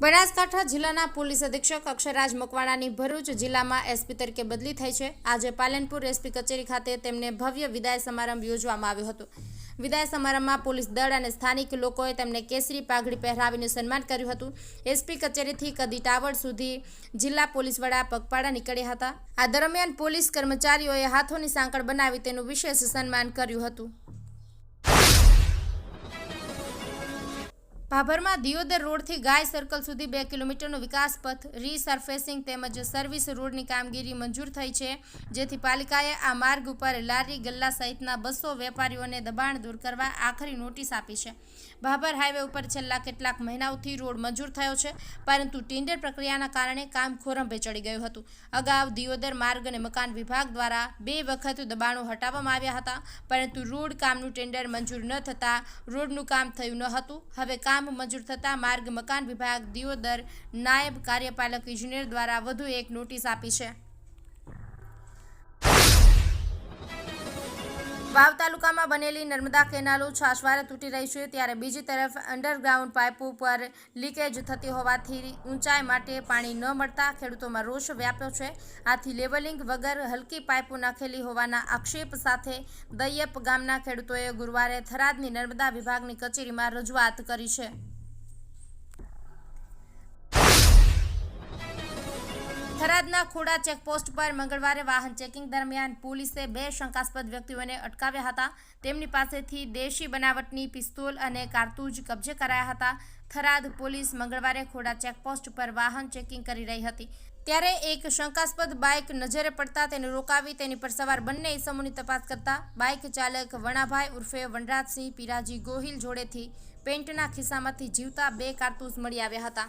બનાસકાંઠા જિલ્લાના પોલીસ અધિક્ષક અક્ષરાજ મકવાણાની ભરૂચ જિલ્લામાં એસપી તરીકે બદલી થઈ છે. આજે પાલનપુર એસપી કચેરી ખાતે તેમને ભવ્ય વિદાય સમારંભ યોજવામાં આવ્યો હતો. વિદાય સમારંભમાં પોલીસ દળ અને સ્થાનિક લોકોએ તેમને કેસરી પાઘડી પહેરાવીને સન્માન કર્યું હતું. એસપી કચેરીથી કદી ટાવર સુધી જિલ્લા પોલીસ વડા પગપાળા નીકળ્યા હતા. આ દરમિયાન પોલીસ કર્મચારીઓએ હાથોની સાંકળ બનાવી તેનું વિશેષ સન્માન કર્યું હતું. ભાભરમાં દિયોદર રોડથી ગાય સર્કલ સુધી બે કિલોમીટરનો વિકાસ પથ રીસર્ફેસિંગ તેમજ સર્વિસ રોડની કામગીરી મંજૂર થઈ છે. જેથી પાલિકાએ આ માર્ગ ઉપર લારી ગલ્લા સહિતના બસો વેપારીઓને દબાણ દૂર કરવા આખરી નોટિસ આપી છે. ભાભર હાઈવે ઉપર છેલ્લા કેટલાક મહિનાઓથી રોડ મંજૂર થયો છે, પરંતુ ટેન્ડર પ્રક્રિયાના કારણે કામ ખોરંભે ચડી ગયું હતું. અગાઉ દિયોદર માર્ગ અને મકાન વિભાગ દ્વારા બે વખત દબાણો હટાવવામાં આવ્યા હતા, પરંતુ રોડ કામનું ટેન્ડર મંજૂર ન થતાં રોડનું કામ થયું ન હતું. હવે કામ મંજૂર થતાં માર્ગ મકાન વિભાગ દિયોદર નાયબ કાર્યપાલક ઇજનેર દ્વારા વધુ એક નોટિસ આપી છે. વાવ તાલુકામાં બનેલી નર્મદા કેનાલો છાશવારે તૂટી રહી છે ત્યારે બીજી તરફ અંડરગ્રાઉન્ડ પાઇપો પર લીકેજ થતી હોવાથી ઊંચાઈ માટે પાણી ન મળતા ખેડૂતોમાં રોષ વ્યાપ્યો છે. આથી લેવલિંગ વગર હલકી પાઇપો નાખેલી હોવાના આક્ષેપ સાથે દૈયપ ગામના ખેડૂતોએ ગુરુવારે થરાદની નર્મદા વિભાગની કચેરીમાં રજૂઆત કરી છે. થરાદના ખોડા ચેકપોસ્ટ પર મંગળવારે વાહન ચેકિંગ દરમિયાન પોલીસે બે શંકાસ્પદ વ્યક્તિઓને અટકાવ્યા હતા. તેમની પાસેથી દેશી બનાવટની પિસ્તોલ અને કારતૂજ કબજે કરાયા હતા. થરાદ પોલીસ મંગળવારે ખોડા ચેકપોસ્ટ પર વાહન ચેકિંગ કરી રહી હતી. ત્યારે એક શંકાસ્પદ બાઇક નજરે પડતા તેને રોકાવી તેની પર સવાર બંને ઇસમોની તપાસ કરતા બાઇક ચાલક વણાભાઈ ઉર્ફે વનરાજસિંહ, પીરાજી ગોહિલ જોડેથી પેન્ટના ખિસ્સામાંથી જીવતા બે કારતૂસ મળી આવ્યા હતા.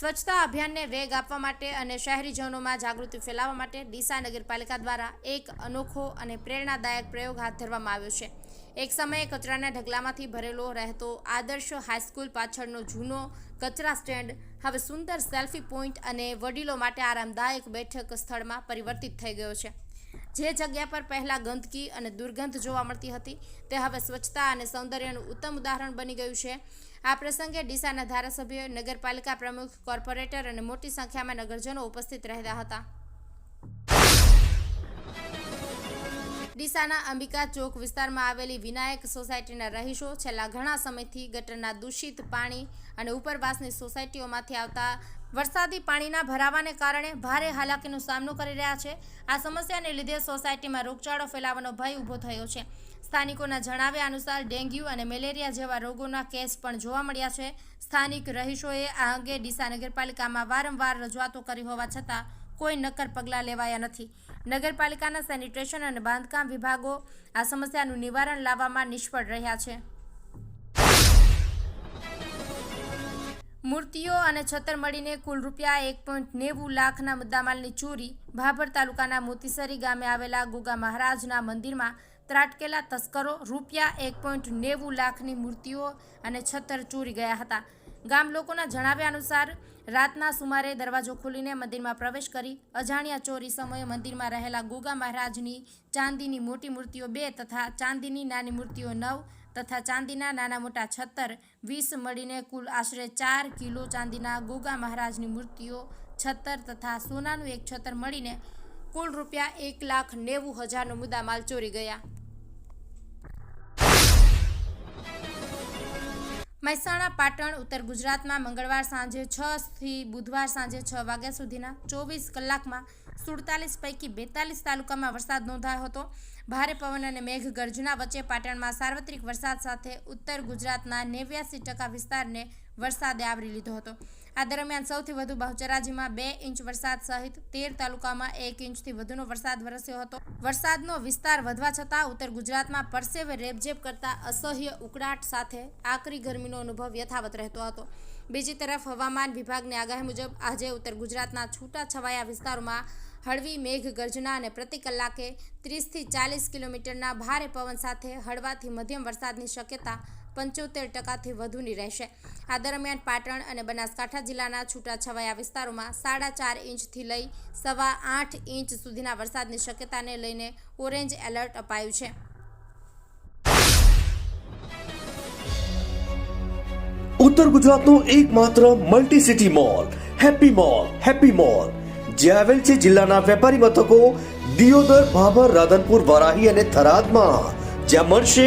સ્વચ્છતા અભિયાનને વેગ આપવા માટે અને શહેરીજનોમાં જાગૃતિ ફેલાવવા માટે ડીસા નગરપાલિકા દ્વારા એક અનોખો અને પ્રેરણાદાયક પ્રયોગ હાથ ધરવામાં આવ્યો છે. એક સમયે કચરાના ઢગલામાંથી ભરેલો રહેતો આદર્શ હાઈસ્કૂલ પાછળનો જૂનો કચરા સ્ટેન્ડ હવે સુંદર સેલ્ફી પોઈન્ટ અને વડીલો માટે આરામદાયક બેઠક સ્થળમાં પરિવર્તિત થઈ ગયો છે. જે જગ્યા પર પહેલાં ગંદકી અને દુર્ગંધ જોવા મળતી હતી, તે હવે સ્વચ્છતા અને સૌંદર્યનું ઉત્તમ ઉદાહરણ બની ગયું છે. આ પ્રસંગે ડીસાના ધારાસભ્ય નગરપાલિકા પ્રમુખ, કોર્પોરેટર અને મોટી સંખ્યામાં નગરજનો ઉપસ્થિત રહ્યા હતા. ડીસાના અંબિકા ચોક વિસ્તારમાં આવેલી વિનાયક સોસાયટીના રહીશો છેલ્લા ઘણા સમયથી ગટરના દૂષિત પાણી અને ઉપરવાસની સોસાયટીઓમાંથી આવતા વરસાદી પાણીના ભરાવાને કારણે ભારે હાલાકીનો સામનો કરી રહ્યા છે. આ સમસ્યાને લીધે સોસાયટીમાં રોગચાળો ફેલાવાનો ભય ઊભો થયો છે. સ્થાનિકોના જણાવ્યા અનુસાર ડેન્ગ્યુ અને મેલેરિયા જેવા રોગોના કેસ પણ જોવા મળ્યા છે. સ્થાનિક રહીશોએ આ અંગે ડીસા નગરપાલિકામાં વારંવાર રજૂઆતો કરી હોવા છતાં કોઈ નક્કર પગલાં લેવાયા નથી. નગરપાલિકાના સેનિટેશન અને બાંધકામ વિભાગો આ સમસ્યાનું નિવારણ લાવવામાં નિષ્ફળ રહ્યા છે. મૂર્તિઓ અને છતર મળીને કુલ રૂપિયા એક પોઈન્ટ નેવું લાખના મુદ્દામાલની ચોરી ભાભર તાલુકાના મોતીસરી ગામે આવેલા ગોગા મહારાજના મંદિરમાં ત્રાટકેલા તસ્કરો રૂપિયા એક પોઈન્ટ નેવું લાખની મૂર્તિઓ અને છતર ચોરી ગયા હતા. ગામ લોકોના જણાવ્યા અનુસાર, રાતના સુમારે દરવાજો ખોલીને મંદિરમાં પ્રવેશ કરી અજાણ્યા ચોરી સમયે મંદિરમાં રહેલા ગોગા મહારાજની ચાંદીની મોટી મૂર્તિઓ બે તથા ચાંદીની નાની મૂર્તિઓ નવ તથા ચાંદીના નાના મોટા છત્તર, વીસ મળીને કુલ આશરે ચાર કિલો ચાંદીના ગોગા મહારાજની મૂર્તિઓ, છત્તર તથા સોનાનું એક છત્તર મળીને કુલ રૂપિયા એક લાખ નેવું હજારનો મુદ્દામાલ ચોરી ગયા. મહેસાણા, પાટણ, ઉત્તર ગુજરાતમાં મંગળવાર સાંજે છ થી બુધવાર સાંજે છ વાગ્યા સુધીના ચોવીસ કલાકમાં સુડતાલીસ પૈકી બેતાલીસ તાલુકામાં વરસાદ નોંધાયો હતો. ભારે પવન અને મેઘ ગર્જના વચ્ચે પાટણમાં સાર્વત્રિક વરસાદ સાથે ઉત્તર ગુજરાતના નેવ્યાસી ટકા વિસ્તારને વરસાદે આવરી લીધો હતો. આ દરમિયાન સૌથી વધુ બહુચરાજીમાં બે ઇંચ વરસાદ સહિત તેર તાલુકામાં એક ઇંચથી વધુનો વરસાદ વરસ્યો હતો. વરસાદનો વિસ્તાર વધવા છતાં ઉત્તર ગુજરાતમાં પરસેવે રેબઝેબ કરતા અસહ્ય ઉકળાટ સાથે આકરી ગરમીનો અનુભવ યથાવત રહેતો હતો. બીજી તરફ હવામાન વિભાગની આગાહી મુજબ આજે ઉત્તર ગુજરાતના છૂટાછવાયા વિસ્તારોમાં હળવી મેઘ ગર્જના અને પ્રતિ કલાકે ત્રીસથી ચાલીસ કિલોમીટરના ભારે પવન સાથે હળવાથી મધ્યમ વરસાદની શક્યતા પંચોતેર ટકાથી વધુની રહેશે. આ દરમિયાન પાટણ અને બનાસકાંઠા જિલ્લાના છૂટાછવાયા વિસ્તારોમાં સાડા ચાર ઇંચથી લઈ સવા આઠ ઇંચ સુધીના વરસાદની શક્યતાને લઈને ઓરેન્જ એલર્ટ અપાયું છે. ઉત્તર ગુજરાતનો એકમાત્ર multi city mall happy mall happy mall. જે આવેલ છે જિલ્લાના વેપારી મથકો દિયોદર, ભાભર, રાધનપુર, વરાહી અને થરાદમાં. જ્યાં મળશે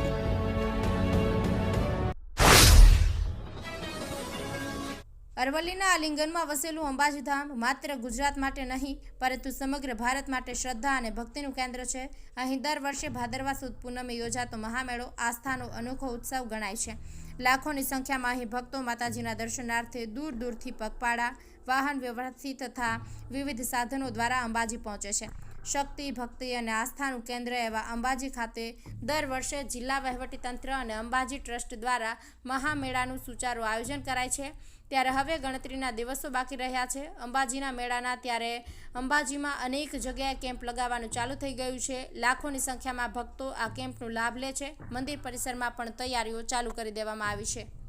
અરવલ્લીના આલિંગનમાં વસેલું અંબાજીધામ માત્ર ગુજરાત માટે નહીં, પરંતુ સમગ્ર ભારત માટે શ્રદ્ધા અને ભક્તિનું કેન્દ્ર છે. અહીં દર વર્ષે ભાદરવા સુદ પૂનમે યોજાતો મહામેળો આસ્થાનો અનોખો ઉત્સવ ગણાય છે. લાખોની સંખ્યામાં અહીં ભક્તો માતાજીના દર્શનાર્થે દૂર દૂરથી પગપાળા, વાહન વ્યવહારથી તથા વિવિધ સાધનો દ્વારા અંબાજી પહોંચે છે. શક્તિ, ભક્તિ અને આસ્થાનું કેન્દ્ર એવા અંબાજી ખાતે દર વર્ષે જિલ્લા વહીવટીતંત્ર અને અંબાજી ટ્રસ્ટ દ્વારા મહામેળાનું સુચારું આયોજન કરાય છે. ત્યારે હવે ગણતરીના દિવસો બાકી રહ્યા છે. અંબાજીના મેળાના ત્યારે અંબાજીમાં અનેક જગ્યાએ કેમ્પ લગાવવાનું ચાલુ થઈ ગયું છે. લાખોની સંખ્યામાં ભક્તો આ કેમ્પનો લાભ લે છે. મંદિર પરિસરમાં પણ તૈયારીઓ ચાલુ કરી દેવામાં આવી છે.